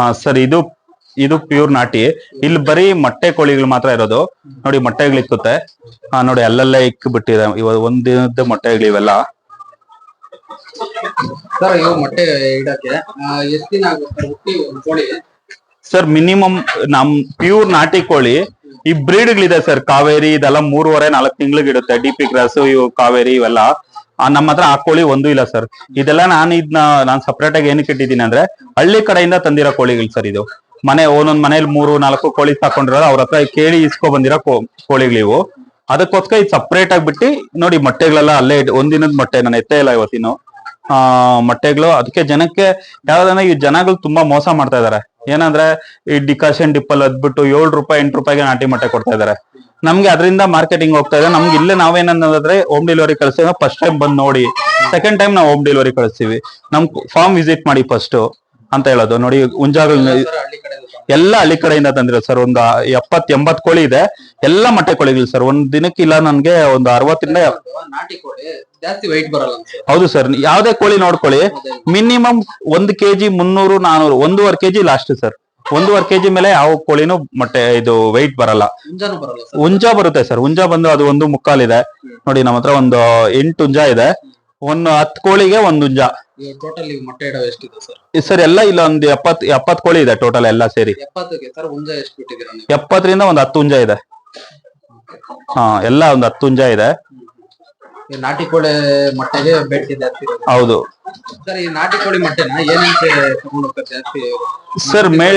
ಹಾ ಸರ್ ಇದು ಇದು ಪ್ಯೂರ್ ನಾಟಿ. ಇಲ್ಲಿ ಬರೀ ಮೊಟ್ಟೆ ಕೋಳಿಗಳು ಮಾತ್ರ ಇರೋದು. ನೋಡಿ ಮೊಟ್ಟೆಗಳು ಇಕ್ಕುತ್ತೆ. ಹಾ ನೋಡಿ ಅಲ್ಲಲ್ಲೇ ಇಕ್ ಬಿಟ್ಟಿದೆ ಇವಾಗ ಒಂದಿನದ ದಿನದ ಮೊಟ್ಟೆಗಳು ಇವೆಲ್ಲ. ಸರ್ ಇವು ಮೊಟ್ಟೆ ಇಡಕ್ಕೆ ಎಷ್ಟು ದಿನ ಆಗುತ್ತೆ ಹುಟ್ಟಿ ಒಂದ್ ಕೋಳಿ? ಸರ್ ಮಿನಿಮಮ್ ನಮ್ ಪ್ಯೂರ್ ನಾಟಿ ಕೋಳಿ ಈ ಬ್ರೀಡ್ಗಳಿದೆ ಸರ್. ಕಾವೇರಿ ಇದೆಲ್ಲ ಮೂರುವರೆ ನಾಲ್ಕು ತಿಂಗಳಿಗೆ ಇಡುತ್ತೆ. ಡಿ ಪಿ ಕ್ರಾಸ್ ಇವು ಕಾವೇರಿ ಇವೆಲ್ಲ. ನಮ್ಮ ಹತ್ರ ಆ ಕೋಳಿ ಒಂದು ಇಲ್ಲ ಸರ್ ಇದೆಲ್ಲ ನಾನು ಇದನ್ನ ನಾನು ಸಪ್ರೇಟ್ ಆಗಿ ಏನಕ್ಕೆ ಇಟ್ಟಿದ್ದೀನಿ ಅಂದ್ರೆ ಹಳ್ಳಿ ಕಡೆಯಿಂದ ತಂದಿರೋ ಕೋಳಿಗಳು ಸರ್ ಇದು. ಮನೆ, ಒಂದೊಂದ್ ಮನೇಲಿ ಮೂರು, ನಾಲ್ಕು ಕೋಳಿ ಸಾಕೊಂಡಿರೋದು ಅವ್ರ ಹತ್ರ ಕೇಳಿ ಇಸ್ಕೊ ಬಂದಿರೋ ಕೋಳಿಗಳು ಕೋಳಿಗಳಿವು ಅದಕ್ಕೋಸ್ಕರ ಇದು ಸಪ್ರೇಟ್ ಬಿಟ್ಟು ನೋಡಿ ಮೊಟ್ಟೆಗಳೆಲ್ಲ ಅಲ್ಲೇ ಇಟ್ಟು ಒಂದಿನದ ಮೊಟ್ಟೆ, ನಾನು ಎತ್ತೇ ಇಲ್ಲ ಇವತ್ತಿನೂ ಆ, ಮೊಟ್ಟೆಗಳು, ಅದಕ್ಕೆ ಜನಕ್ಕೆ ಯಾವ್ದಂದ್ರೆ ಈ ಜನಗಳು ತುಂಬಾ ಮೋಸ ಮಾಡ್ತಾ ಇದಾರೆ. ಏನಂದ್ರೆ ಈ ಡಿಕಾಷನ್ ಡಿಪ್ಪಲ್ ಅದ್ಬಿಟ್ಟು ಏಳು ರೂಪಾಯಿ, ಎಂಟು ರೂಪಾಯಿಗೆ ನಾಟಿ ಮೊಟ್ಟೆ ಕೊಡ್ತಾ ಇದಾರೆ. ನಮ್ಗೆ ಅದರಿಂದ ಮಾರ್ಕೆಟಿಂಗ್ ಹೋಗ್ತಾ ಇದೆ. ನಮ್ಗೆ ಇಲ್ಲೇ ನಾವೇನಂದ್ರೆ ಹೋಮ್ ಡೆಲಿವರಿ ಕಳಿಸ್ತೀವಿ ಫಸ್ಟ್ ಟೈಮ್ ಬಂದ್ ನೋಡಿ. ಸೆಕೆಂಡ್ ಟೈಮ್ ನಾವು ಹೋಮ್ ಡೆಲಿವರಿ ಕಳಿಸ್ತೀವಿ. ನಮ್ ಫಾರ್ಮ್ ವಿಸಿಟ್ ಮಾಡಿ ಫಸ್ಟ್ ಅಂತ ಹೇಳೋದು. ನೋಡಿ ಹಳ್ಳಿ ಎಲ್ಲ ಹಳ್ಳಿ ಕಡೆಯಿಂದ ತಂದಿರೋದು ಸರ್. ಒಂದು ಎಪ್ಪತ್ ಎಂಬತ್ ಕೋಳಿ ಇದೆ. ಎಲ್ಲ ಮೊಟ್ಟೆ ಕೋಳಿಗಳು ಸರ್. ಒಂದ್ ದಿನಕ್ಕಿಲ್ಲ ನನ್ಗೆ ಒಂದು ಅರವತ್ತರಿಂದ ನಾಟಿ ಕೋಳಿ. ಜಾಸ್ತಿ ವೈಟ್ ಬರಲ್ಲ ಹೌದು ಸರ್. ಯಾವ್ದೇ ಕೋಳಿ ನೋಡ್ಕೊಳ್ಳಿ. ಮಿನಿಮಮ್ ಒಂದ್ ಕೆಜಿ ಮುನ್ನೂರು ನಾನೂರು ಒಂದೂವರೆ ಕೆಜಿ ಲಾಸ್ಟ್ ಸರ್. ಒಂದೂವರೆ ಕೆಜಿ ಮೇಲೆ ಯಾವ ಕೋಳಿನೂ ಮೊಟ್ಟೆ ಇದು ವೆಯ್ಟ್ ಬರಲ್ಲ. ಮುಂಜಾನು ಬರಲ್ಲ ಸರ್. ಹುಂಜ ಬರುತ್ತೆ ಸರ್. ಹುಂಜ ಬಂದು ಅದು ಒಂದು ಮುಕ್ಕಾಲಿದೆ ನೋಡಿ ನಮ್ಮ ಹತ್ರ ಒಂದು ಎಂಟು ಹುಂಜ ಇದೆ. ಒಂದು ಹತ್ತು ಕೋಳಿಗೆ ಒಂದು ಹುಂಜ. ಟೋಟಲ್ ಈಗ ಮೊಟ್ಟೆ ಇಡೋ ಎಷ್ಟಿದೆ ಸರ್? ಸರ್ ಎಲ್ಲ ಇಲ್ಲ ಒಂದು ಎಪ್ಪತ್ ಎಪ್ಪತ್ ಕೋಳಿ ಇದೆ ಟೋಟಲ್ ಎಲ್ಲ ಸೇರಿ. ಎಪ್ಪತ್ತಕ್ಕೆ ಸರ್ ಹುಂಜ ಎಷ್ಟು ಬಿಟ್ಟಿದ್ದೀರಾ ನೀವು? ಎಪ್ಪತ್ತರಿಂದ ಒಂದು ಹತ್ತು ಹುಂಜ ಇದೆ. ಹಾ ಎಲ್ಲ ಒಂದು ಹತ್ತು ಹುಂಜ ಇದೆ. ಈ ನಾಟಿ ಕೋಳಿ ಮೊಟ್ಟೆಗೆ ಬೇಡಿಕೆ ಜಾಸ್ತಿ ಇರೋದು ಹೌದು. ಸರ್ ಈ ನಾಟಿ ಕೋಳಿ ಮೊಟ್ಟೆನ ಏನಂತೆ ತಗೊಂಡು ಹೋಗ್ತಾರೆ ಜಾಸ್ತಿ ಸರ್ ಮೇ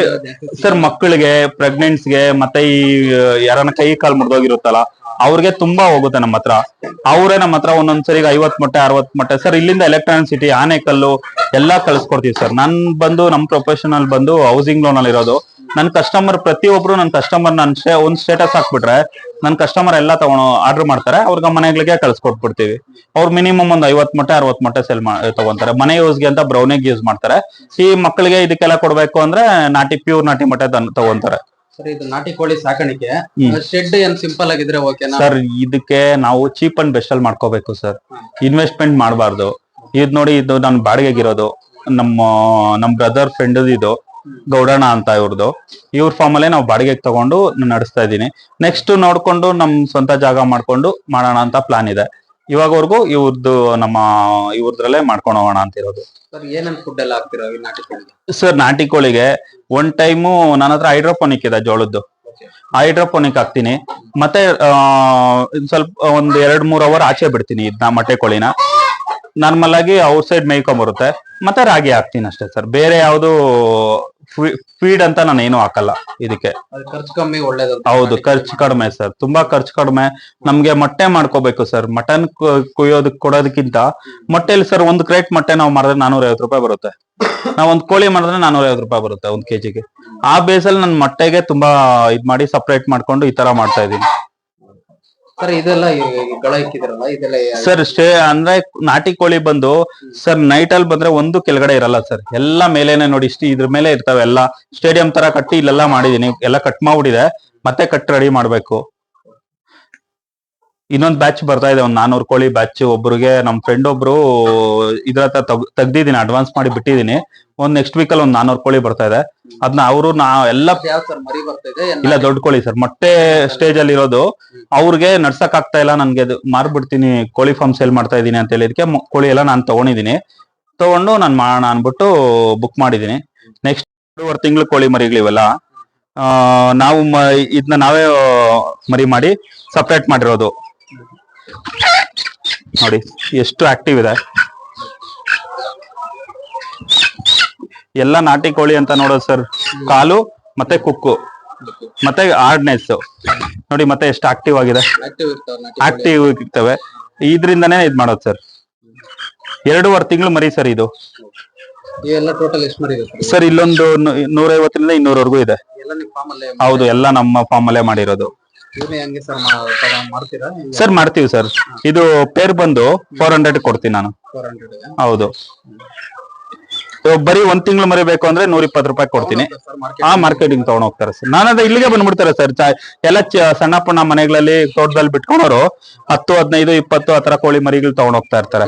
ಸರ್ ಮಕ್ಕಳಿಗೆ ಪ್ರೆಗ್ನೆಂಟ್ಸ್ಗೆ ಮತ್ತೆ ಈ ಯಾರನ್ನ ಕೈ ಕಾಲು ಮುರಿದೋಗಿರುತ್ತಲ್ಲ ಅವ್ರಿಗೆ ತುಂಬಾ ಹೋಗುತ್ತೆ ನಮ್ಮ ಹತ್ರ. ಅವರೇ ನಮ್ಮ ಹತ್ರ ಒಂದೊಂದ್ಸರಿ ಐವತ್ ಮೊಟ್ಟೆ ಅರವತ್ ಮೊಟ್ಟೆ ಸರ್ ಇಲ್ಲಿಂದ ಎಲೆಕ್ಟ್ರಾನಿಕ್ ಸಿಟಿ ಆನೆಕಲ್ಲು ಎಲ್ಲಾ ಕಳ್ಸ್ಕೊಡ್ತೀವಿ ಸರ್. ನನ್ ಬಂದು ನಮ್ ಪ್ರೊಫೆಷನಲ್ ಬಂದು ಹೌಸಿಂಗ್ ಲೋನ್ ಅಲ್ಲಿ ಇರೋದು ನನ್ ಕಸ್ಟಮರ್ ಪ್ರತಿಯೊಬ್ರು ನನ್ನ ಕಸ್ಟಮರ್ ನನ್ನ ಒಂದು ಸ್ಟೇಟಸ್ ಹಾಕ್ಬಿಟ್ರೆ ನನ್ನ ಕಸ್ಟಮರ್ ಎಲ್ಲ ತಗೊಂಡು ಆರ್ಡರ್ ಮಾಡ್ತಾರೆ ಅವ್ರಿಗೆ ಮನೆಗಳಿಗೆ ಕಳ್ಸಿಕೊಟ್ಬಿಡ್ತೀವಿ. ಅವ್ರು ಮಿನಿಮಮ್ ಒಂದು ಐವತ್ ಮೊಟ್ಟೆ ಅರವತ್ ಮೊಟ್ಟೆ ಸೆಲ್ ತಗೊಂತಾರೆ. ಮನೆ ಯೂಸ್ಗೆ ಅಂತ ಬ್ರೌನಿಗೆ ಯೂಸ್ ಮಾಡ್ತಾರೆ. ಈ ಮಕ್ಕಳಿಗೆ ಇದಕ್ಕೆಲ್ಲ ಕೊಡ್ಬೇಕು ಅಂದ್ರೆ ನಾಟಿ ಪ್ಯೂರ್ ನಾಟಿ ಮೊಟ್ಟೆ ತಗೊಂತಾರೆ. ಸರ್ ಇದು ನಾಟಿ ಕೋಳಿ ಸಾಕಾಣಿಕೆ. ಶೆಡ್ ಏನ್ ಸಿಂಪಲ್ ಆಗಿದ್ರೆ ಓಕೆನಾ ಸರ್ ಇದಕ್ಕೆ ನಾವು ಚೀಪ್ ಅಂಡ್ ಬೆಸ್ಟ್ ಅಲ್ಲಿ ಮಾಡ್ಕೋಬೇಕು ಸರ್. ಇನ್ವೆಸ್ಟ್ಮೆಂಟ್ ಮಾಡಬಾರ್ದು. ಇದ್ ನೋಡಿ ಇದು ನಾನು ಬಾಡಿಗೆಗಿರೋದು ನಮ್ಮ ನಮ್ ಬ್ರದರ್ ಫ್ರೆಂಡ್ ಇದು. ಗೌಡಣ್ಣ ಅಂತ ಇವ್ರದ್ದು ಇವ್ರ ಫಾರ್ಮ್ ಅಲ್ಲೇ ನಾವು ಬಾಡಿಗೆ ತಗೊಂಡು ನಡೆಸ್ತಾ ಇದ್ದೀನಿ. ನೆಕ್ಸ್ಟ್ ನೋಡ್ಕೊಂಡು ನಮ್ ಸ್ವಂತ ಜಾಗ ಮಾಡ್ಕೊಂಡು ಮಾಡೋಣ ಅಂತ ಪ್ಲಾನ್ ಇದೆ. ಇವಾಗವರೆಗೂ ಇವ್ರದ್ದು ನಮ್ಮ ಇವ್ರದ್ರಲ್ಲೇ ಮಾಡ್ಕೊಂಡು ಹೋಗೋಣ ಅಂತ ಇರೋದು. ಸರ್ ನಾಟಿ ಕೋಳಿಗೆ? ಸರ್ ನಾಟಿ ಕೋಳಿಗೆ ಒನ್ ಟೈಮು ನನ್ನ ಹತ್ರ ಹೈಡ್ರೋಪೋನಿಕ್ ಇದೆ ಜೋಳದ್ದು. ಹೈಡ್ರೋಪೋನಿಕ್ ಹಾಕ್ತೀನಿ. ಮತ್ತೆ ಸ್ವಲ್ಪ ಒಂದ್ ಎರಡ್ ಮೂರ್ ಅವರ್ ಆಚೆ ಬಿಡ್ತೀನಿ ಇದನ್ನ ಮೊಟ್ಟೆ ಕೋಳಿನ. ನಾರ್ಮಲ್ ಆಗಿ ಔಟ್ ಸೈಡ್ ಮೇಯ್ಕೊಂಡ್ ಬರುತ್ತೆ ಮತ್ತೆ ರಾಗಿ ಹಾಕ್ತೀನಿ ಅಷ್ಟೇ ಸರ್. ಬೇರೆ ಯಾವ್ದು ಫೀಡ್ ಅಂತ ನಾನು ಏನು ಹಾಕಲ್ಲ ಇದಕ್ಕೆ. ಖರ್ಚು ಕಮ್ಮಿ ಒಳ್ಳೇದು ಹೌದು ಖರ್ಚು ಕಡಿಮೆ ಸರ್. ತುಂಬಾ ಖರ್ಚು ಕಡಿಮೆ. ನಮ್ಗೆ ಮೊಟ್ಟೆ ಮಾಡ್ಕೋಬೇಕು ಸರ್. ಮಟನ್ ಕುಯ್ಯೋದಕ್ ಕೊಡೋದಕ್ಕಿಂತ ಮೊಟ್ಟೆಲಿ ಸರ್ ಒಂದು ಕ್ರೇಟ್ ಮೊಟ್ಟೆ ನಾವು ಮಾಡಿದ್ರೆ ನಾನೂರ ಐವತ್ತು ರೂಪಾಯಿ ಬರುತ್ತೆ. ನಾವ್ ಒಂದ್ ಕೋಳಿ ಮಾಡಿದ್ರೆ ನಾನೂರ ಐವತ್ತು ರೂಪಾಯಿ ಬರುತ್ತೆ ಒಂದ್ ಕೆಜಿಗೆ. ಆ ಬೇಸಲ್ಲಿ ನನ್ ಮೊಟ್ಟೆಗೆ ತುಂಬಾ ಇದ್ ಮಾಡಿ ಸಪ್ರೇಟ್ ಮಾಡ್ಕೊಂಡು ಈ ತರ ಮಾಡ್ತಾ ಇದೀನಿ ಸರ್ ಇದೆಲ್ಲ ಗಳ ಇದೆಲ್ಲ ಸರ್ ಸ್ಟೇ ಅಂದ್ರೆ ನಾಟಿ ಕೋಳಿ ಬಂದು ಸರ್ ನೈಟ್ ಅಲ್ಲಿ ಬಂದ್ರೆ ಒಂದು ಕೆಳಗಡೆ ಇರಲ್ಲ ಸರ್ ಎಲ್ಲ ಮೇಲೇನೆ ನೋಡಿ, ಇಷ್ಟು ಇದ್ರ ಮೇಲೆ ಇರ್ತಾವೆ ಎಲ್ಲ. ಸ್ಟೇಡಿಯಂ ತರ ಕಟ್ಟಿ ಇಲ್ಲೆಲ್ಲ ಮಾಡಿದೀನಿ, ಎಲ್ಲ ಕಟ್ ಮಾಡ್ಬಿಟ್ಟಿದೆ. ಮತ್ತೆ ಕಟ್ ರೆಡಿ ಮಾಡ್ಬೇಕು. ಇನ್ನೊಂದ್ ಬ್ಯಾಚ್ ಬರ್ತಾ ಇದೆ ಒಂದ್ ನಾನೂರು ಕೋಳಿ ಬ್ಯಾಚ್ ಒಬ್ರಿಗೆ ನಮ್ ಫ್ರೆಂಡ್ ಒಬ್ರು ಇದ್ರ ಹತ್ರ ತಗ್- ತೆಗ್ದಿದೀನಿ ಅಡ್ವಾನ್ಸ್ ಮಾಡಿ ಬಿಟ್ಟಿದೀನಿ ಒಂದ್ ನೆಕ್ಸ್ಟ್ ವೀಕ್ ಅಲ್ಲಿ ಒಂದ್ ನಾನೂರು ಕೋಳಿ ಬರ್ತಾ ಇದೆ. ಅದನ್ನ ಅವರು ನಾ ಎಲ್ಲ ಇಲ್ಲ ದೊಡ್ಡ ಕೋಳಿ ಸರ್ ಮೊಟ್ಟೆ ಸ್ಟೇಜ್ ಅಲ್ಲಿ ಇರೋದು. ಅವ್ರಿಗೆ ನಡ್ಸಕ್ ಆಗ್ತಾ ಇಲ್ಲ ನನ್ಗೆ ಅದು ಮಾರ್ಬಿಡ್ತೀನಿ ಕೋಳಿ ಫಾರ್ಮ್ ಸೇಲ್ ಮಾಡ್ತಾ ಇದೀನಿ ಅಂತ ಹೇಳಿದಕ್ಕೆ ಕೋಳಿ ಎಲ್ಲ ನಾನು ತಗೊಂಡಿದೀನಿ ತಗೊಂಡು ನಾನು ಮಾಡೋಣ ಅನ್ಬಿಟ್ಟು ಬುಕ್ ಮಾಡಿದೀನಿ ನೆಕ್ಸ್ಟ್ ಎರಡೂವರೆ ತಿಂಗಳು ಕೋಳಿ ಮರಿಗಳಿವೆಲ್ಲ ಆ, ನಾವು ಇದನ್ನ ನಾವೇ ಮರಿ ಮಾಡಿ ಸಪ್ರೇಟ್ ಮಾಡಿರೋದು. ನೋಡಿ ಎಷ್ಟು ಆಕ್ಟಿವ್ ಇದೆ. ಎಲ್ಲ ನಾಟಿ ಕೋಳಿ ಅಂತ ನೋಡೋದು ಸರ್ ಕಾಲು ಮತ್ತೆ ಕುಕ್ಕು ಮತ್ತೆ ಹಾರ್ಡ್ನೆಸ್ ನೋಡಿ ಮತ್ತೆ ಎಷ್ಟು ಆಕ್ಟಿವ್ ಆಗಿದೆ. ಆಕ್ಟಿವ್ ಇರ್ತಾವ ಇದ್ರಿಂದಾನೇ ಇದ್ ಮಾಡೋದು ಸರ್ ಎರಡೂವರೆ ತಿಂಗಳು ಮರಿ ಸರ್ ಇದು. ಸರ್ ಇಲ್ಲೊಂದು ನೂರೈವತ್ತರಿಂದ ಇನ್ನೂರವರೆಗೂ ಇದೆ. ಹೌದು ಎಲ್ಲ ನಮ್ಮ ಫಾರ್ಮ್ ಅಲ್ಲೇ ಮಾಡಿರೋದು. ಹಂಗೆ ಸರ್ ಮಾಡ್ತೀರಾ? ಸರ್ ಮಾಡ್ತೀವಿ ಸರ್ ಇದು ಪೇರ್ ಬಂದು ಫೋರ್ ಹಂಡ್ರೆಡ್ ಕೊಡ್ತೀನಿ ನಾನು. ಫೋರ್ ಹಂಡ್ರೆಡ್ ಹೌದು. ಬರೀ ಒಂದ್ ತಿಂಗಳು ಮರಿಬೇಕು ಅಂದ್ರೆ ನೂರ ಇಪ್ಪತ್ತು ರೂಪಾಯಿ ಕೊಡ್ತೀನಿ. ಆ ಮಾರ್ಕೆಟಿಂಗ್ ತಗೊಂಡ್ ಹೋಗ್ತಾರೆ ಸರ್ ನಾನದ ಇಲ್ಲಿಗೆ ಬಂದ್ಬಿಡ್ತಾರೆ ಸರ್ ಎಲ್ಲ ಸಣ್ಣ ಪುಣ್ಣ ಮನೆಗಳಲ್ಲಿ ತೋಟದಲ್ಲಿ ಬಿಟ್ಕೊಂಡವರು ಹತ್ತು ಹದಿನೈದು ಇಪ್ಪತ್ತು ಆತರ ಕೋಳಿ ಮರಿಗಳು ತಗೊಂಡ್ ಹೋಗ್ತಾ ಇರ್ತಾರೆ.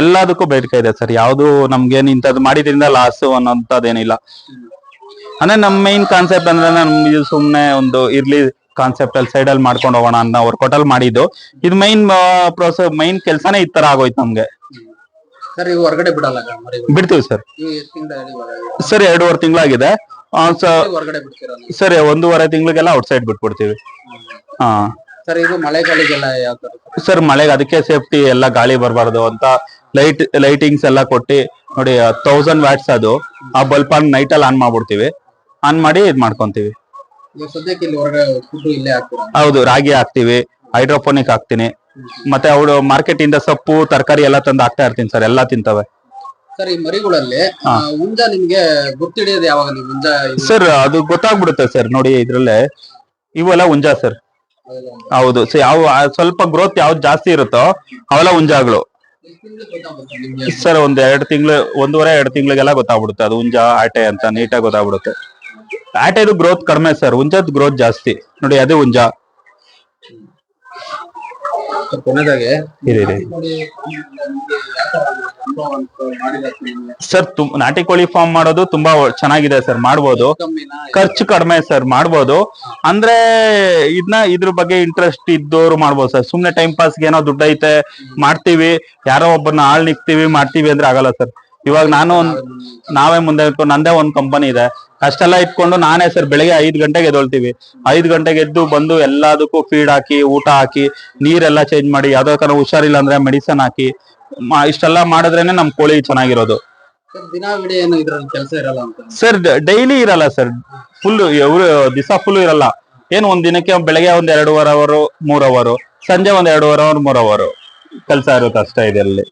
ಎಲ್ಲದಕ್ಕೂ ಬೇಡಿಕೆ ಇದೆ. ಸರ್ ಯಾವ್ದು ನಮ್ಗೇನ್ ಇಂಥದ್ದು ಮಾಡಿದ್ರಿಂದ ಲಾಸ್ ಅನ್ನೋಂಥದ್ದೇನಿಲ್ಲ. ಅಂದ್ರೆ ನಮ್ ಮೈನ್ ಕಾನ್ಸೆಪ್ಟ್ ಅಂದ್ರೆ ನಮ್ಗೆ ಸುಮ್ನೆ ಒಂದು ಇರ್ಲಿ ಕಾನ್ಸೆಪ್ಟ್ ಅಲ್ಲಿ ಸೈಡ್ ಅಲ್ಲಿ ಮಾಡ್ಕೊಂಡು ಹೋಗೋಣ ಅನ್ನೋ ವರ್ಕೌಟ್ ಅಲ್ಲಿ ಮಾಡಿದ್ದು. ಇದು ಮೈನ್ ಪ್ರೋಸೆಸ್ ಮೈನ್ ಕೆಲ್ಸಾನೇ ಈ ತರ ಆಗೋಯ್ತು ನಮ್ಗೆ. ಸರ್ ಇವು ಹೊರಗಡೆ ಬಿಡಲ್ಲ ಬಿಡ್ತೀವಿ ಸರ್ ಸರಿ ಎರಡೂವರೆ ತಿಂಗಳಾಗಿದೆ. ಹೊರಗಡೆ? ಸರ್ ಒಂದೂವರೆ ತಿಂಗಳಿಗೆಲ್ಲ ಔಟ್ ಸೈಡ್ ಬಿಟ್ಬಿಡ್ತೀವಿ ಹಾ. ಸರ್ ಇದು ಮಳೆಗಾಲಿಗೆಲ್ಲ ಸರ್ ಮಳೆಗೆ ಅದಕ್ಕೆ ಸೇಫ್ಟಿ ಎಲ್ಲ ಗಾಳಿ ಬರಬಾರ್ದು ಅಂತ ಲೈಟ್ ಲೈಟಿಂಗ್ಸ್ ಎಲ್ಲ ಕೊಟ್ಟಿ ನೋಡಿ ತೌಸಂಡ್ ವ್ಯಾಟ್ಸ್ ಅದು ಆ ಬಲ್ಪ್ ನೈಟ್ ಅಲ್ಲಿ ಆನ್ ಮಾಡ್ಬಿಡ್ತೀವಿ. ಆನ್ ಮಾಡಿ ಇದ್ ಮಾಡ್ಕೊಂತೀವಿ. ಈಗ ಸದ್ಯಕ್ಕೆ ಇಲ್ಲಿ ಹೊರಗಡೆ ಫುಡ್ ಇಲ್ಲೇ ಹಾಕ್ತೀರಾ? ಹೌದು ರಾಗಿ ಹಾಕ್ತಿವಿ ಹೈಡ್ರೋಫೋನಿಕ್ ಹಾಕ್ತೀನಿ. ಮತ್ತೆ ಅವಳು ಮಾರ್ಕೆಟ್ ಇಂದ ಸೊಪ್ಪು ತರಕಾರಿ ಎಲ್ಲ ತಂದು ಹಾಕ್ತಾ ಇರ್ತೀನಿ ಸರ್ ಎಲ್ಲಾ ತಿಂತವೆ. ಸರ್ ಈ ಮರಿಗಳಲ್ಲಿ ಆ, ಹುಂಜ ನಿಮ್ಗೆ ಯಾವಾಗ ನೀವು ಹುಂಜ ಇದು- ಸರ್ ಅದು ಗೊತ್ತಾಗ್ಬಿಡುತ್ತೆ ಸರ್ ನೋಡಿ ಇದ್ರಲ್ಲೇ. ಇವೆಲ್ಲ ಹುಂಜ ಸರ್. ಅದೆಲ್ಲ ಒಂದು- ಹೌದು ಸೊ ಯಾವ ಆ ಸ್ವಲ್ಪ ಗ್ರೋತ್ ಯಾವ್ದು ಜಾಸ್ತಿ ಇರುತ್ತೋ ಅವೆಲ್ಲ ಹುಂಜಾಗಳು. ಎಷ್ಟು ತಿಂಗ್ಳಿಗೆ ಗೊತ್ತಾಗುತ್ತೆ ನಿಮ್ಗೆ? ಸರ್ ಒಂದ್ ಎರಡ್ ತಿಂಗಳು ಒಂದೂವರೆ ಎರಡು ತಿಂಗಳಿಗೆಲ್ಲ ಗೊತ್ತಾಗ್ಬಿಡುತ್ತೆ ಅದು ಹುಂಜ ಆಟೆ ಅಂತ ನೀಟಾಗಿ ಗೊತ್ತಾಗ್ಬಿಡುತ್ತೆ. ಆಟೆದು ಗ್ರೋತ್ ಕಡಿಮೆ ಸರ್ ಹುಂಜದ್ ಗ್ರೋತ್ ಜಾಸ್ತಿ. ನೋಡಿ ಅದೇ ಹುಂಜ ಸರ್, ಕೊನೆದಾಗೆ ತುಂ- ನಾಟಿ ಕೋಳಿ ಫಾರ್ಮ್ ಮಾಡೋದು ತುಂಬಾ ಒ- ಚೆನ್ನಾಗಿದೆ ಸರ್ ಮಾಡ್ಬೋದು? ಖರ್ಚು ಕಡಿಮೆ ಸರ್ ಮಾಡ್ಬೋದು. ಅಂದ್ರೆ ಇದನ್ನ ಇದ್ರ ಬಗ್ಗೆ ಇಂಟ್ರೆಸ್ಟ್ ಇದ್ದೋರು ಮಾಡ್ಬೋದು ಸರ್ ಸುಮ್ನೆ ಟೈಮ್ ಪಾಸ್ಗೆ ಏನೋ ದುಡ್ಡು ಐತೆ ಮಾಡ್ತೀವಿ. ಯಾರೋ ಒಬ್ಬರನ್ನ ಆಳ್ ನಿಕ್ತೀವಿ ಮಾಡ್ತೀವಿ ಅಂದ್ರೆ ಆಗಲ್ಲ ಸರ್ ಇವಾಗ ನಾನು ಒಂದ್ ನಾವೇ ಮುಂದೆ ಇಟ್ಕೊಂಡು ನಂದೇ ಒಂದ್ ಕಂಪನಿ ಇದೆ. ಅಷ್ಟೆಲ್ಲ ಇಟ್ಕೊಂಡು ನಾನೇ ಸರ್ ಬೆಳಿಗ್ಗೆ ಐದ್ ಗಂಟೆಗೆ ಎದ್ದೊಳ್ತೀವಿ. ಐದ್ ಗಂಟೆಗೆ ಎದ್ದು ಬಂದು ಎಲ್ಲದಕ್ಕೂ ಫೀಡ್ ಹಾಕಿ ಊಟ ಹಾಕಿ ನೀರೆಲ್ಲ ಚೇಂಜ್ ಮಾಡಿ ಯಾವ್ದೋ ತರ ಹುಷಾರಿಲ್ಲ ಅಂದ್ರೆ ಮೆಡಿಸನ್ ಹಾಕಿ ಮ- ಇಷ್ಟೆಲ್ಲ ಮಾಡಿದ್ರೇನೆ ನಮ್ ಕೋಳಿ ಚೆನ್ನಾಗಿರೋದು. ಸರ್, ದಿನ ವಿಡಿ ಏನು ಇದ್ರಲ್ಲಿ ಕೆಲಸ ಇರಲ್ಲ ಅಂತ? ಸರ್ ಡೈಲಿ ಇರಲ್ಲ ಸರ್. ಫುಲ್ ಎವ್ರು ದಿವಸ ಫುಲ್ ಇರಲ್ಲ. ಏನ್ ಒಂದ್ ದಿನಕ್ಕೆ ಬೆಳಗ್ಗೆ ಒಂದ್ ಎರಡೂವರೆ ಅವರು ಮೂರ್ ಅವರು ಸಂಜೆ ಒಂದ್ ಎರಡೂವರೆ ಅವರು ಮೂರ್ ಅವರು ಕೆಲಸ ಇರುತ್ತೆ ಅಷ್ಟೇ ಇದರಲ್ಲಿ.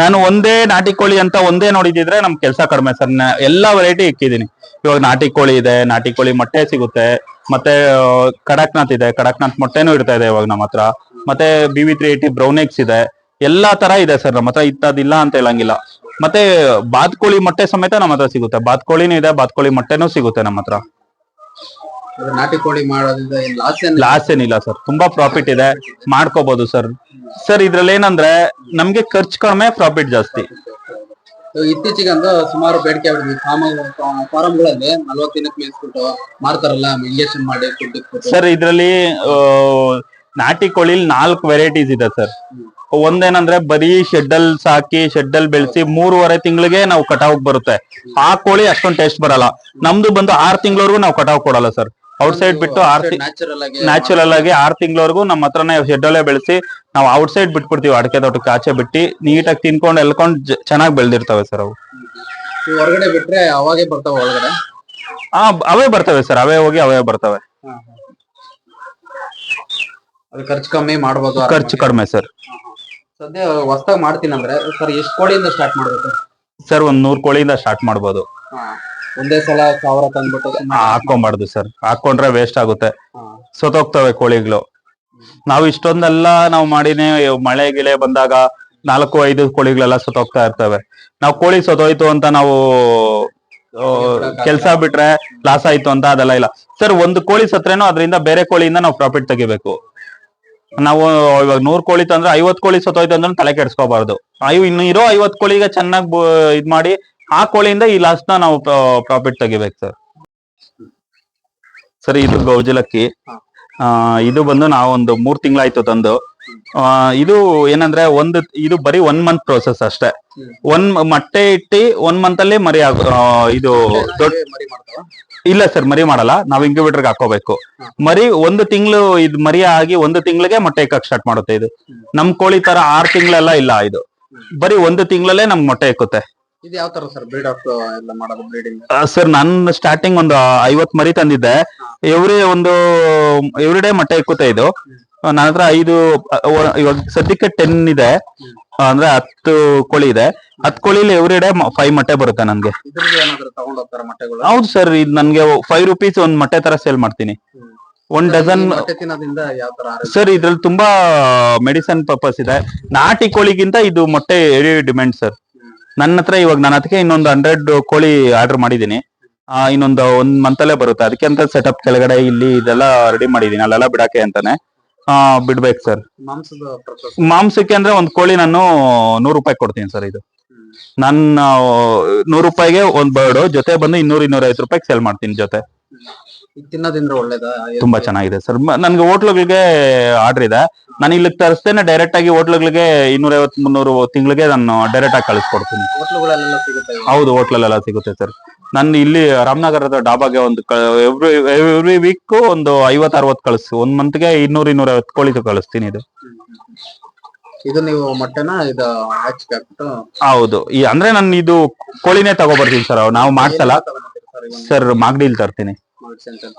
ನಾನು ಒಂದೇ ನಾಟಿ ಕೋಳಿ ಅಂತ ಒಂದೇ ನೋಡಿದಿದ್ರೆ ನಮ್ ಕೆಲಸ ಕಡಿಮೆ ಸರ್. ಎಲ್ಲಾ ವೆರೈಟಿ ಇಕ್ಕಿದೀನಿ. ಇವಾಗ ನಾಟಿ ಕೋಳಿ ಇದೆ ನಾಟಿ ಕೋಳಿ ಮೊಟ್ಟೆ ಸಿಗುತ್ತೆ ಮತ್ತೆ ಕಡಕ್ನಾಥ್ ಇದೆ ಕಡಕ್ನಾಥ್ ಮೊಟ್ಟೆನೂ ಇರ್ತಾ ಇದೆ ಇವಾಗ ನಮ್ಮ ಹತ್ರ ಮತ್ತೆ B V three eighty brown X ಇದೆ. ಎಲ್ಲಾ ತರ ಇದೆ ಸರ್ ನಮ್ಮ ಹತ್ರ ಇತ್ತದಿಲ್ಲ ಅಂತ ಹೇಳಂಗಿಲ್ಲ. ಮತ್ತೆ ಬಾತ್ಕೋಳಿ ಮೊಟ್ಟೆ ಸಮೇತ ನಮ್ಮ ಹತ್ರ ಸಿಗುತ್ತೆ ಬಾತ್ಕೋಳಿನೂ ಇದೆ ಬಾತ್ಕೋಳಿ ಮೊಟ್ಟೆನೂ ಸಿಗುತ್ತೆ ನಮ್ಮ ಹತ್ರ ನಾಟಿ ಕೋಳಿ ಮಾಡೋದ್ರಿಂದ ಲಾಸ್ ಏನಿಲ್ಲ? ಸರ್. ತುಂಬಾ ಪ್ರಾಫಿಟ್ ಇದೆ. ಮಾಡ್ಕೋಬಹುದು ಸರ್. ಸರ್ ಇದ್ರಲ್ಲಿ ಏನಂದ್ರೆ ನಮ್ಗೆ ಖರ್ಚು ಕಡಿಮೆ ಪ್ರಾಫಿಟ್ ಜಾಸ್ತಿ. ಇತ್ತೀಚೆಗಂದು ಸುಮಾರು ಬೇಡಿಕೆ ಫಾರಂಗಳಲ್ಲಿ ಫಾರ್ಮ್ ನಲ್ವತ್ತು ದಿನಕ್ಕೆ ಮೇಯಿಸ್ಬಿಟ್ಟು ಮಾರ್ತಾರಲ್ಲ ಇಂಜೆಕ್ಷನ್ ಮಾಡಿ ಫುಡ್ ಸರ್ ಇದ್ರಲ್ಲಿ ನಾಟಿ ಕೋಳಿ ನಾಲ್ಕು ವೆರೈಟೀಸ್ ಇದೆ ಸರ್. ಒಂದೇನಂದ್ರೆ ಬರೀ ಶೆಡ್ಡಲ್ ಸಾಕಿ ಶೆಡ್ಡಲ್ ಬೆಳೆಸಿ ಮೂರುವರೆ ತಿಂಗಳಿಗೆ ನಾವು ಕಟಾವ್ ಬರುತ್ತೆ. ಆ ಕೋಳಿ ಅಷ್ಟೊಂದು ಟೇಸ್ಟ್ ಬರಲ್ಲ. ನಮ್ದು ಬಂದು ಆರ್ ತಿಂಗಳವರೆಗೂ ನಾವು ಕಟಾವ್ ಕೊಡಲ್ಲ ಸರ್. ಔಟ್ ಸೈಡ್ ಬಿಟ್ಟು ಆರ್ ನ್ಯಾಚುರಲ್ ಆಗಿ ನ್ಯಾಚುರಲ್ ಆಗಿ ಆರ್ ತಿಂಗಳವರೆಗೂ ನಮ್ಮ ಹತ್ರನೇ ಶೆಡ್ಡಲ್ಲೇ ಬೆಳೆಸಿ ನಾವು ಔಟ್ ಸೈಡ್ ಬಿಟ್ಬಿಡ್ತೀವಿ ಅಡಕೆ ತೋಟಕ್ಕೆ ಆಚೆ ಬಿಟ್ಟು ನೀಟಾಗಿ ತಿನ್ಕೊಂಡು ಎಲ್ಕೊಂಡು ಚೆನ್ನಾಗಿ ಬೆಳೆದಿರ್ತವೆ ಸರ್ ಅವು. ಹೊರಗಡೆ ಬಿಟ್ರೆ ಅವಾಗೆ ಬರ್ತಾವೆ ಒಳಗಡೆ? ಆ ಅವೇ ಬರ್ತವೆ ಸರ್ ಅವೇ ಹೋಗಿ ಅವೇ ಬರ್ತವೆ. ಅದು ಖರ್ಚು ಕಮ್ಮಿ ಮಾಡ್ಬೋದು ಖರ್ಚು ಕಡಿಮೆ ಸರ್ ಸದ್ಯ ಹೊಸ್ದಾಗ್ ಮಾಡ್ತೀನಿ ಅಂದ್ರೆ ಸರ್ ಎಷ್ಟು ಕೋಳಿಯಿಂದ ಸ್ಟಾರ್ಟ್ ಮಾಡ್ಬೇಕು? ಸರ್ ಒಂದ್ ನೂರ್ ಕೋಳಿಯಿಂದ ಸ್ಟಾರ್ಟ್ ಮಾಡ್ಬೋದು. ಒಂದೇ ಸಲ ಸಾವಿರ ತಂದ್ಬಿಟ್ಟು ಸುಮ್ನೆ- ಹಾಕೊಂಬಾರ್ದು ಸರ್. ಹಾಕೊಂಡ್ರೆ ವೇಸ್ಟ್ ಆಗುತ್ತೆ. ಹಾ. ಸೊತೋಗ್ತವೆ ಕೋಳಿಗಳು. ನಾವು ಇಷ್ಟೊಂದೆಲ್ಲ ನಾವು ಮಾಡಿನೇ ಮಳೆ ಗಿಳೆ ಬಂದಾಗ ನಾಲ್ಕು ಐದು ಕೋಳಿಗಳೆಲ್ಲ ಸೊತೋಗ್ತಾ ಇರ್ತವೆ. ನಾವು ಕೋಳಿ ಸೊತೋಯ್ತು ಅಂತ ನಾವು ಕೆಲಸ ಬಿಟ್ರೆ ಲಾಸ್ ಆಯ್ತು ಅಂತ ಅದೆಲ್ಲ ಇಲ್ಲ. ಸರ್ ಒಂದು ಕೋಳಿ ಸತ್ರೇನು ಅದರಿಂದ ಬೇರೆ ಕೋಳಿಯಿಂದ ನಾವು ಪ್ರಾಫಿಟ್ ತೆಗಿಬೇಕು. ನಾವು ಇವಾಗ ನೂರ್ ಕೋಳಿ ತಂದ್ರೆ ಐವತ್ ಕೋಳಿ ಸೊತೋಯ್ತು ಅಂದ್ರೆ ತಲೆ ಕೆಡ್ಸ್ಕೋಬಾರ್ದು. ಇನ್ನು ಇರೋ ಐವತ್ ಕೋಳಿಗೆ ಚೆನ್ನಾಗಿ ಇದ್ ಮಾಡಿ ಆ ಕೋಳಿಯಿಂದ ಈ ಲಾಸ್ಟ್ನ ನಾವು ಪ್ರಾಫಿಟ್ ತೆಗಿಬೇಕು ಸರ್ ಸರಿ, ಇದು ಗೌಜಲಕ್ಕಿ ಇದು ಬಂದು ನಾವೊಂದು ಮೂರ್ ತಿಂಗಳಾಯ್ತು ತಂದು. ಇದು ಏನಂದ್ರೆ ಒಂದು, ಇದು ಬರೀ ಒನ್ ಮಂತ್ ಪ್ರೋಸೆಸ್ ಅಷ್ಟೇ. ಒನ್ ಮೊಟ್ಟೆ ಇಟ್ಟಿ ಒನ್ ಮಂತ್ ಅಲ್ಲಿ ಮರಿ ಇದು ದೊಡ್ಡ ಇಲ್ಲ ಸರ್ ಮರಿ ಮಾಡಲ್ಲ. ನಾವ್ ಇಂಕ್ಯುಬೇಟರ್ಗೆ ಹಾಕೋಬೇಕು. ಮರಿ ಒಂದು ತಿಂಗಳು ಇದು ಮರಿ ಆಗಿ ಒಂದು ತಿಂಗಳಿಗೆ ಮೊಟ್ಟೆ ಇಕ್ಕಕ್ ಸ್ಟಾರ್ಟ್ ಮಾಡುತ್ತೆ ಇದು. ನಮ್ ಕೋಳಿ ತರ ಆರ್ ತಿಂಗಳೆಲ್ಲ ಇಲ್ಲ ಇದು. ಬರೀ ಒಂದು ತಿಂಗಳಲ್ಲೇ ನಮ್ಗೆ ಮೊಟ್ಟೆ ಇಕ್ಕುತ್ತೆ. ಇದು ಯಾವ ತರ ಸರ್ ಬ್ರೀಡ್ ಆಫ್ ಎಲ್ಲ ಮಾಡೋದು ಬ್ರೀಡಿಂಗ್ ಸರ್ ನಾನು ಸ್ಟಾರ್ಟಿಂಗ್ ಒಂದು ಐವತ್ ಮರಿ ತಂದಿದ್ದೆ. ಎವ್ರಿ ಒಂದು ಎವ್ರಿ ಡೇ ಮೊಟ್ಟೆ ಇಕ್ಕುತ್ತೆ ಇದು. ನನ್ನ ಹತ್ರ ಐದು ಇವಾಗ ಸದ್ಯಕ್ಕೆ ಟೆನ್ ಇದೆ. ಅಂದ್ರೆ ಹತ್ತು ಕೋಳಿ ಇದೆ. ಹತ್ತು ಕೋಳಿಲಿ ಎವ್ರಿ ಡೇ ಫೈವ್ ಮೊಟ್ಟೆ ಬರುತ್ತೆ ನನ್ಗೆ. ಇದ್ರದ್ದು ಏನಾದ್ರು ತಗೊಂಡ್ ಹೋಗ್ತಾರ ಮೊಟ್ಟೆಗಳು? ಹೌದು ಸರ್ ಇದು ನನ್ಗೆ ಫೈವ್ ರುಪೀಸ್ ಒಂದ್ ಮೊಟ್ಟೆ ತರ ಸೇಲ್ ಮಾಡ್ತೀನಿ. ಒಂದ್ ಡಜನ್ ಈ ಮೊಟ್ಟೆ ತಿನ್ನೋದ್ರಿಂದ ಯಾವ ತರ ಆರೋಗ್ಯ? ಸರ್ ಇದ್ರಲ್ಲಿ ತುಂಬಾ ಮೆಡಿಸನ್ ಪರ್ಪಸ್ ಇದೆ. ನಾಟಿ ಕೋಳಿಗಿಂತ ಇದು ಮೊಟ್ಟೆ ಡಿಮ್ಯಾಂಡ್ ಸರ್ ನನ್ನ ಹತ್ರ ಇವಾಗ ನನ್ನ ಅದಕ್ಕೆ ಇನ್ನೊಂದು ಹಂಡ್ರೆಡ್ ಕೋಳಿ ಆರ್ಡರ್ ಮಾಡಿದೀನಿ ಆ, ಇನ್ನೊಂದು ಒಂದ್ ಮಂತ್ ಅಲ್ಲೇ ಬರುತ್ತೆ. ಅದಕ್ಕೆ ಅಂತ ಸೆಟಪ್ ಕೆಳಗಡೆ ಇಲ್ಲಿ ಇದೆಲ್ಲ ರೆಡಿ ಮಾಡಿದೀನಿ ಅಲ್ಲೆಲ್ಲ ಬಿಡಕ್ಕೆ ಅಂತಾನೆ. ಆ ಬಿಡ್ಬೇಕು ಸರ್ ಮಾಂಸಕ್ಕೆ ಅಂದ್ರೆ ಒಂದ್ ಕೋಳಿ ನಾನು ನೂರು ರೂಪಾಯಿ ಕೊಡ್ತೀನಿ ಸರ್ ಇದು. ನನ್ನ ನೂರು ರೂಪಾಯಿಗೆ ಒಂದ್ ಬರ್ಡ್ ಜೊತೆ ಬಂದು ಇನ್ನೂರ ಇನ್ನೂರ ಐವತ್ತು ರೂಪಾಯಿಗೆ ಸೇಲ್ ಮಾಡ್ತೀನಿ ಜೊತೆ. ತಿನ್ನೋದ್ರಿಂದ ಒಳ್ಳೇದಾ? ತುಂಬಾ ಚೆನ್ನಾಗಿದೆ ಸರ್. ನನ್ಗೆ ಹೋಟ್ಲುಗಳಿಗೆ ಆರ್ಡರ್ ಇದೆ. ನಾನು ಇಲ್ಲಿ ತರಿಸ್ತೇನೆ ಡೈರೆಕ್ಟ್ ಆಗಿ ಹೋಟ್ಲುಗಳಿಗೆ ಇನ್ನೂರ ಐವತ್ ಮುನ್ನೂರು ತಿಂಗಳಿಗೆ ನಾನು ಡೈರೆಕ್ಟ್ ಆಗಿ ಕಳಿಸ್ಕೊಡ್ತೀನಿ. ಹೋಟ್ಲುಗಳಲ್ಲೆಲ್ಲ ಸಿಗುತ್ತೆ. ಹೌದು ಹೋಟ್ಲಲ್ಲೆಲ್ಲ ಸಿಗುತ್ತೆ ಸರ್. ನಾನು ಇಲ್ಲಿ ರಾಮನಗರದ ಡಾಬಾಗೆ ಒಂದು ಎವ್ರಿ ಎವ್ರಿ ವೀಕ್ ಒಂದು ಐವತ್ ಅರವತ್ ಕಳಿಸ್ ಒಂದ್ ಮಂತ್ಗೆ ಇನ್ನೂರ ಇನ್ನೂರ ಐವತ್ತು ಕೋಳಿ ಕಳಿಸ್ತೀನಿ ಇದು. ಇದು ನೀವು ಮೊಟ್ಟೆನ ಇದು ಹಚ್ಚಿಗೆ ಹಾಕ್ಬಿಟ್ಟು ಹೌದು. ಈ ಅಂದ್ರೆ ನಾನು ಇದು ಕೋಳಿನೇ ತಗೊಬರ್ತೀನಿ ಸರ್. ನಾವು ಮಾಡ್ಸಲ್ಲ ಸರ್ ಮಾಗಡಿಲ್ ತರ್ತೀನಿ.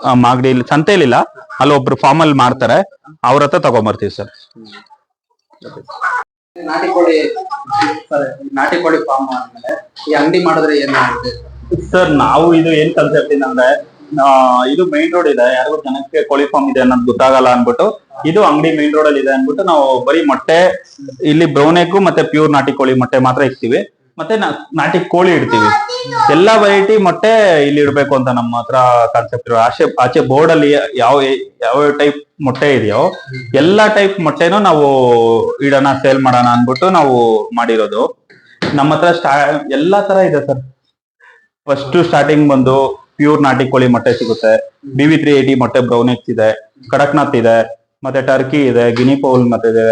ಆ, ಮಾಗಡಿಲ್ ಸಂತೆಲಿಲ್ಲ ಅಲ್ಲಿ ಒಬ್ರು ಫಾರ್ಮ್ ಅಲ್ಲಿ ಮಾಡ್ತಾರೆ. ಅವ್ರ ಹತ್ರ ತಗೊಂಡ್ಬರ್ತೀವಿ ಸರ್. ನಾಟಿ ಕೋಳಿ ನಾಟಿ ಕೋಳಿ ಫಾರ್ಮ್ ಆದ್ಮೇಲೆ ಈ ಅಂಗಡಿ ಮಾಡಿದ್ರೆ ಏನ್ ಆಗುತ್ತೆ? ಸರ್ ನಾವು ಇದು ಏನ್ ಕನ್ಸೆಪ್ಟ್ ಇದೆ ಅಂದ್ರೆ ಇದು ಮೈನ್ ರೋಡ್ ಇದೆ. ಯಾರಿಗೂ ಜನಕ್ಕೆ ಕೋಳಿ ಫಾರ್ಮ್ ಇದೆ ಅನ್ನೋದು ಗೊತ್ತಾಗಲ್ಲ ಅನ್ಬಿಟ್ಟು ಇದು ಅಂಗಡಿ ಮೈನ್ ರೋಡ್ ಅಲ್ಲಿ ಇದೆ ಅನ್ಬಿಟ್ಟು ನಾವು ಬರೀ ಮೊಟ್ಟೆ ಇಲ್ಲಿ ಬ್ರೌನ್ ಎಗ್ ಮತ್ತೆ ಪ್ಯೂರ್ ನಾಟಿ ಕೋಳಿ ಮೊಟ್ಟೆ ಮಾತ್ರ ಇಡ್ತೀವಿ ಮತ್ತೆ ನಾ- ನಾಟಿ ಕೋಳಿ ಇಡ್ತೀವಿ. ಎಲ್ಲಾ ವೆರೈಟಿ ಮೊಟ್ಟೆ ಇಲ್ಲಿ ಇಡ್ಬೇಕು ಅಂತ ನಮ್ಮ ಹತ್ರ ಕಾನ್ಸೆಪ್ಟ್ ಆಚೆ ಆಚೆ ಬೋರ್ಡ್ ಅಲ್ಲಿ ಯಾವ ಯಾವ ಟೈಪ್ ಮೊಟ್ಟೆ ಇದೆಯೋ ಎಲ್ಲಾ ಟೈಪ್ ಮೊಟ್ಟೆನೂ ನಾವು ಇಡೋಣ ಸೇಲ್ ಮಾಡೋಣ ಅನ್ಬಿಟ್ಟು ನಾವು ಮಾಡಿರೋದು. ನಮ್ಮ ಹತ್ರ ಸ್ಟಾ ಎಲ್ಲಾ ತರ ಇದೆ ಸರ್. ಫಸ್ಟ್ ಸ್ಟಾರ್ಟಿಂಗ್ ಬಂದು ಪ್ಯೂರ್ ನಾಟಿ ಕೋಳಿ ಮೊಟ್ಟೆ ಸಿಗುತ್ತೆ. ಬಿ ವಿ ತ್ರೀ ಏಟಿ ಮೊಟ್ಟೆ ಬ್ರೌನ್ ಎಕ್ಸ್ ಇದೆ ಕಡಕ್ನಾಥ್ ಇದೆ ಮತ್ತೆ ಟರ್ಕಿ ಇದೆ ಗಿನಿ ಪೌಲ್ ಮತ್ತೆ ಇದೆ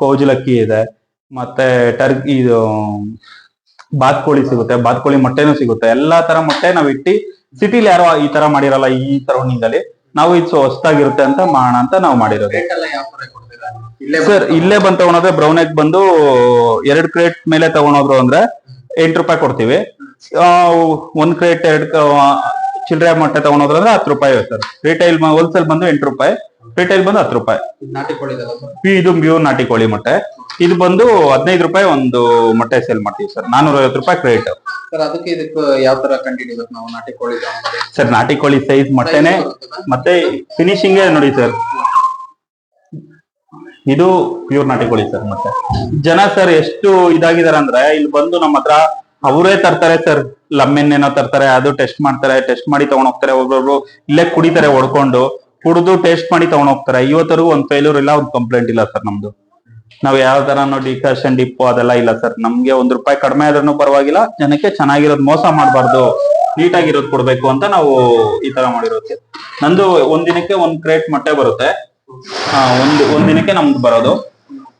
ಕೋಜಲಕ್ಕಿ ಇದೆ ಮತ್ತೆ ಟರ್ಕಿ ಇದು ಬಾತ್ಕೋಳಿ ಸಿಗುತ್ತೆ ಬಾತ್ಕೋಳಿ ಮೊಟ್ಟೆನೂ ಸಿಗುತ್ತೆ. ಎಲ್ಲಾ ತರ ಮೊಟ್ಟೆ ನಾವ್ ಇಟ್ಟಿ ಸಿಟಿಲಿ ಯಾರೋ ಈ ತರ ಮಾಡಿರಲ್ಲ ಈ ಸರೌಂಡಿಂಗ್ ಅಲ್ಲಿ ನಾವು ಇದು ಹೊಸದಾಗಿರುತ್ತೆ ಅಂತ ಮಾಡೋಣ ಅಂತ ನಾವು ಮಾಡಿರೋದು. ತರ ಸರ್ ಇಲ್ಲೇ ಬಂದ್ ತಗೊಂಡ್ರೆ ಬ್ರೌನ್ ಎಗ್ ಬಂದು ಎರಡ್ ಕ್ರೇಟ್ ಮೇಲೆ ತಗೊಂಡೋದ್ರು ಅಂದ್ರೆ ಎಂಟು ರೂಪಾಯಿ ಕೊಡ್ತೀವಿ. ಒಂದ್ ಕ್ರೇಟ್ ಎರಡ್ ಚಿಲ್ಲರೆ ಮೊಟ್ಟೆ ತಗೊಂಡೋದ್ರು ಅಂದ್ರೆ ಹತ್ತು ರೂಪಾಯಿ ಸರ್ ರಿಟೈಲ್ ಹೋಲ್ಸೇಲ್ ಬಂದು ಎಂಟು ರೂಪಾಯಿ. ರಿಟೈಲ್ ಬಂದು ಹತ್ತು ರೂಪಾಯಿ. ನಾಟಿ ಕೋಳಿ ಇದು ಪ್ಯೂರ್ ನಾಟಿ ಕೋಳಿ ಮೊಟ್ಟೆ. ಇದು ಬಂದು ಹದಿನೈದು ರೂಪಾಯಿ ಒಂದು ಮೊಟ್ಟೆ ಸೇಲ್ ಮಾಡ್ತೀವಿ ಸರ್. ನಾನೂರ ಐವತ್ತು ರೂಪಾಯಿ ಕ್ರೇಟ್ ಸರ್ ಅದಕ್ಕೆ ಇದಕ್ಕೆ ಯಾವ ತರ ಕಂಟಿನ್ಯೂ ನಾವು ನಾಟಿ ಕೋಳಿ ಸರ್ ನಾಟಿ ಕೋಳಿ ಸೈಜ್ ಮೊಟ್ಟೆನೆ ಮತ್ತೆ ಫಿನಿಶಿಂಗ್ ನೋಡಿ ಸರ್. ಇದು ಪ್ಯೂರ್ ನಾಟಿ ಕೋಳಿ ಸರ್ ಮತ್ತೆ ಜನ ಸರ್ ಎಷ್ಟು ಇದಾಗಿದಾರೆ ಅಂದ್ರೆ ಇಲ್ಲಿ ಬಂದು ನಮ್ಮ ಹತ್ರ ಅವರೇ ತರ್ತಾರೆ ಸರ್. ಲಮ್ಮೆನ್ ಏನೋ ತರ್ತಾರೆ ಅದು ಟೆಸ್ಟ್ ಮಾಡ್ತಾರೆ ಟೆಸ್ಟ್ ಮಾಡಿ ತಗೊಂಡ್ ಹೋಗ್ತಾರೆ ಒಬ್ಬೊಬ್ರು ಇಲ್ಲೇ ಕುಡಿತಾರೆ ಹೊಡ್ಕೊಂಡು. ಕುಡಿದು ಟೇಸ್ಟ್ ಮಾಡಿ ತಗೊಂಡ್ ಹೋಗ್ತಾರೆ. ಇವತ್ತರೆಗೂ ಒಂದ್ ಫೇಲ್ಯೂರ್ ಇಲ್ಲ ಒಂದ್ ಕಂಪ್ಲೇಂಟ್ ಇಲ್ಲ ಸರ್ ನಮ್ದು. ನಾವ್ ಯಾವ ತರ ಡಿಕಾಷನ್ ಡಿಪ್ಪು ಅದೆಲ್ಲ ಇಲ್ಲ ಸರ್ ನಮ್ಗೆ ಒಂದ್ ರೂಪಾಯಿ ಕಡಿಮೆ ಆದ್ರೂ ಪರವಾಗಿಲ್ಲ ಜನಕ್ಕೆ ಚೆನ್ನಾಗಿರೋದು ಮೋಸ ಮಾಡಬಾರ್ದು ನೀಟಾಗಿರೋದು ಕೊಡ್ಬೇಕು ಅಂತ ನಾವು ಈ ತರ ಮಾಡಿರೋದು. ನಂದು ಒಂದ್ ದಿನಕ್ಕೆ ಒಂದ್ ಕ್ರೇಟ್ ಮೊಟ್ಟೆ ಬರುತ್ತೆ. ಒಂದ್ ಒಂದ್ ದಿನಕ್ಕೆ ನಮ್ದು ಬರೋದು.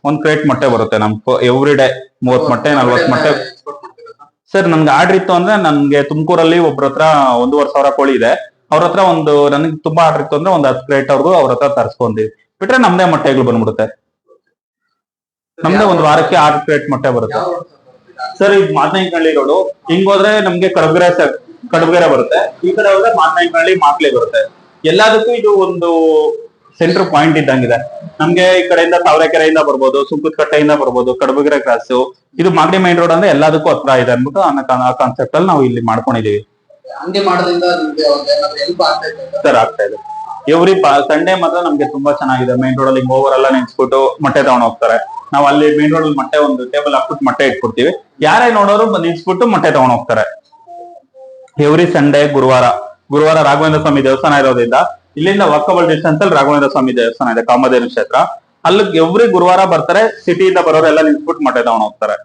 ಒಂದ್ ಕ್ರೇಟ್ ಮೊಟ್ಟೆ ಬರುತ್ತೆ ನಮ್ ಎವ್ರಿ ಡೇ ಮೂವತ್ ಮೊಟ್ಟೆ. ನಲ್ವತ್ ಮೊಟ್ಟೆ ಸರ್? ಸರ್ ನನ್ಗೆ ಆರ್ಡರ್ ಇತ್ತು ಅಂದ್ರೆ ನನ್ಗೆ ತುಮಕೂರಲ್ಲಿ ಒಬ್ರ ಹತ್ರ ಒಂದೂವರೆ ಸಾವಿರ ಕೋಳಿ ಇದೆ. ಅವ್ರ ಹತ್ರ ಒಂದು ನನಗೆ ತುಂಬಾ ಆರ್ಡರ್ ಇತ್ತು ಅಂದ್ರೆ ಒಂದ್ ಹತ್ತು ಕ್ರೇಟ್ ಅವ್ರಿಗೂ ಅವ್ರ ಹತ್ರ ತರ್ಸ್ಕೊಂತೀವಿ ಬಿಟ್ರೆ ನಮ್ದೇ ಮೊಟ್ಟೆಗಳು ಬಂದ್ಬಿಡುತ್ತೆ. ನಮ್ದೇ ಒಂದ್ ವಾರಕ್ಕೆ ಆರು ಕ್ರೇಟ್ ಮೊಟ್ಟೆ ಬರುತ್ತೆ? ಸರ್ ಈಗ ಮಾತನಾಯಿಕಳ್ಳಿ ರೋಡು ಹಿಂಗ್ ಹೋದ್ರೆ ನಮ್ಗೆ ಕಡಬಗೆರೆ ಕಡಬಗೆರೆ ಬರುತ್ತೆ. ಈ ಕಡೆ ಹೋದ್ರೆ ಮಾತನಾಯಿಕಳ್ಳಿ ಮಾಕ್ಲೆ ಬರುತ್ತೆ. ಎಲ್ಲದಕ್ಕೂ ಇದು ಒಂದು ಸೆಂಟರ್ ಪಾಯಿಂಟ್ ಇದ್ದಂಗಿದೆ. ನಮ್ಗೆ ಈ ಕಡೆಯಿಂದ ತಾವರೆಕೆರೆಯಿಂದ ಬರ್ಬೋದು, ಸುಂಕುತ್ಕಟ್ಟೆಯಿಂದ ಕಟ್ಟೆಯಿಂದ ಬರ್ಬೋದು, ಕಡಬಗೆರೆ ಕ್ರಾಸ್ ಇದು ಮಾಗಡಿ ಮೈನ್ ರೋಡ್ ಅಂದ್ರೆ ಎಲ್ಲದಕ್ಕೂ ಹತ್ರ ಇದೆ ಅನ್ಬಿಟ್ಟು ಆ ಕಾನ್ಸೆಪ್ಟ್ ಅಲ್ಲಿ ನಾವು ಇಲ್ಲಿ ಮಾಡ್ಕೊಂಡಿದೀವಿ. ಮಾಡೋದ್ರಿಂದ ಹೆಲ್ಪ್ ಸರ್ ಆಗ್ತಾ ಇದೆ. ಎವ್ರಿ ಸಂಡೇ ಮಾತ್ರ ನಮ್ಗೆ ತುಂಬಾ ಚೆನ್ನಾಗಿದೆ. ಮೇನ್ ರೋಡ್ ಅಲ್ಲಿ ಓವರ್ ಎಲ್ಲ ನೆನ್ಸ್ಬಿಟ್ಟು ಮೊಟ್ಟೆ ತಗೊಂಡ್ ಹೋಗ್ತಾರೆ. ನಾವ್ ಅಲ್ಲಿ ಮೇನ್ ರೋಡ್ ಅಲ್ಲಿ ಮೊಟ್ಟೆ ಒಂದು ಟೇಬಲ್ ಹಾಕ್ಬಿಟ್ಟು ಮೊಟ್ಟೆ ಇಟ್ಕೊಡ್ತೀವಿ ಯಾರೇ ನೋಡೋರು ನಿಲ್ಸ್ಬಿಟ್ಟು ಮೊಟ್ಟೆ ತಗೊಂಡ್ ಹೋಗ್ತಾರೆ. ಎವ್ರಿ ಸಂಡೇ ಗುರುವಾರ. ಗುರುವಾರ ರಾಘವೇಂದ್ರ ಸ್ವಾಮಿ ದೇವಸ್ಥಾನ ಇರೋದ್ರಿಂದ ಇಲ್ಲಿಂದ ವಾಕಬಲ್ ಡಿಸ್ಟೆನ್ಸ್ ಅಲ್ಲಿ ರಾಘವೇಂದ್ರ ಸ್ವಾಮಿ ದೇವಸ್ಥಾನ ಇದೆ, ಕಾಮಧೇನು ಕ್ಷೇತ್ರ. ಅಲ್ಲಿ ಎವ್ರಿ ಗುರುವಾರ ಬರ್ತಾರೆ ಸಿಟಿಯಿಂದ ಬರೋರೆಲ್ಲ ನಿಲ್ಸ್ಬಿಟ್ಟು ಮೊಟ್ಟೆ ತಗೊಂಡ್ ಹೋಗ್ತಾರೆ.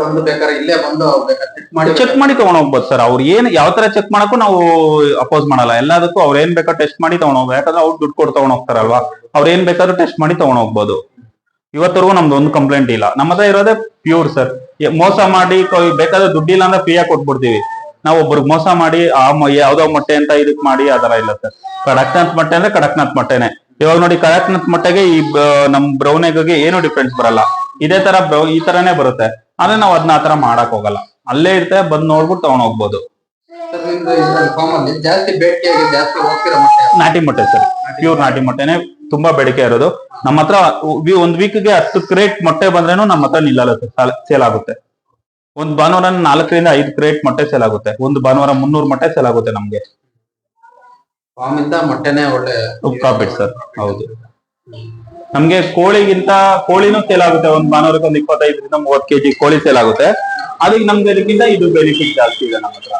ಬಂದು ಬೇಕಾದ್ರೆ ಇಲ್ಲೇ ಬಂದು ಚೆಕ್ ಮಾಡಿ ಚೆಕ್ ಮಾಡಿ ತಗೊಂಡ್ ಹೋಗ್ಬೋದು ಸರ್ ಅವ್ರು ಏನ್ ಯಾವ ತರ ಚೆಕ್ ಮಾಡಕ್ಕೂ ನಾವು ಅಪೋಸ್ ಮಾಡಲ್ಲ. ಎಲ್ಲದಕ್ಕೂ ಅವ್ರ ಏನ್ ಬೇಕಾದ್ರೂ ಟೆಸ್ಟ್ ಮಾಡಿ ತಗೊಂಡ್ ಹೋಗ್ಬೇಕು ಯಾಕಂದ್ರೆ ಅವ್ರು ದುಡ್ಡು ಕೊಟ್ಟು ತಗೊಂಡ್ ಹೋಗ್ತಾರಲ್ವಾ? ಅವ್ರ ಏನ್ ಬೇಕಾದ್ರೂ ಟೆಸ್ಟ್ ಮಾಡಿ ತಗೊಂಡ್ ಹೋಗ್ಬೋದು. ಇವತ್ತರೆಗೂ ನಮ್ದು ಒಂದು ಕಂಪ್ಲೇಂಟ್ ಇಲ್ಲ. ನಮ್ಮ ಹತ್ರ ಇರೋದೇ ಪ್ಯೂರ್ ಸರ್ ಮೋಸ ಮಾಡಿ ಬೇಕಾದ್ರೆ ದುಡ್ಡಿಲ್ಲ ಅಂದ್ರೆ ಫ್ರೀ ಆಗಿ ಕೊಟ್ಬಿಡ್ತೀವಿ. ನಾವು ಒಬ್ರಿಗೆ ಮೋಸ ಮಾಡಿ ಆ ಯಾವ್ದೋ ಮೊಟ್ಟೆ ಅಂತ ಇದಕ್ ಮಾಡಿ ಆ ತರ ಇಲ್ಲ ಸರ್ ಕಡಕ್ನಾಥ್ ಮೊಟ್ಟೆ ಅಂದ್ರೆ ಕಡಕ್ನಾಥ್ ಮೊಟ್ಟೆನೆ. ಇವಾಗ ನೋಡಿ ಕಡಕ್ನಾಥ್ ಮೊಟ್ಟೆಗೆ ಈ ನಮ್ ಬ್ರೌನ್ ಎಗ್ಗೆ ಏನು ಡಿಫ್ರೆನ್ಸ್ ಬರಲ್ಲ. ಇದೇ ತರ ಈ ತರನೇ ಬರುತ್ತೆ. ಆದ್ರೆ ನಾವ್ ಅದನ್ನ ಆ ತರ ಮಾಡಕ್ ಹೋಗಲ್ಲ. ಅಲ್ಲೇ ಇರುತ್ತೆ ಬಂದ್ ನೋಡ್ಬಿಟ್ಟು ತಗೊಂಡ್ ಹೋಗ್ಬೋದು. ನಾಟಿ ಮೊಟ್ಟೆ ಸರ್. ಪ್ಯೂರ್ ನಾಟಿ ಮೊಟ್ಟೆನೆ ತುಂಬಾ ಬೇಡಿಕೆ ಇರೋದು. ನಮ್ಮ ಹತ್ರ ಒಂದ್ ವೀಕ್ಗೆ ಹತ್ತು ಕ್ರೇಟ್ ಮೊಟ್ಟೆ ಬಂದ್ರೇನು ನಮ್ಮ ಹತ್ರ ನಿಲ್ಲಲ್ಲ ಸರ್. ಸೇಲ್ ಆಗುತ್ತೆ. ಒಂದ್ ಭಾನುವಾರ ನಾಲ್ಕರಿಂದ ಐದು ಕ್ರೇಟ್ ಮೊಟ್ಟೆ ಸೇಲ್ ಆಗುತ್ತೆ. ಒಂದು ಭಾನುವಾರ ಮುನ್ನೂರು ಮೊಟ್ಟೆ ಸೇಲ್ ಆಗುತ್ತೆ ನಮ್ಗೆ. ಮೊಟ್ಟೆನೆ ಒಳ್ಳೆ ಪ್ರಾಫಿಟ್ ಸರ್. ಹೌದು. ನಮ್ಗೆ ಕೋಳಿಗಿಂತ ಕೋಳಿನೂ ಸೇಲ್ ಆಗುತ್ತೆ. ಒಂದ್ ಭಾನುವಾರಕ್ಕೆ ಒಂದ್ ಇಪ್ಪತ್ತೈದರಿಂದ ಮೂವತ್ ಕೆಜಿ ಕೋಳಿ ಸೇಲ್ ಆಗುತ್ತೆ. ಅದಕ್ಕೆ ನಮ್ಗೆ ಅದಕ್ಕಿಂತ ಇದು ಬೆನಿಫಿಟ್ ಜಾಸ್ತಿ ಇದೆ ನಮ್ಮ ಹತ್ರ.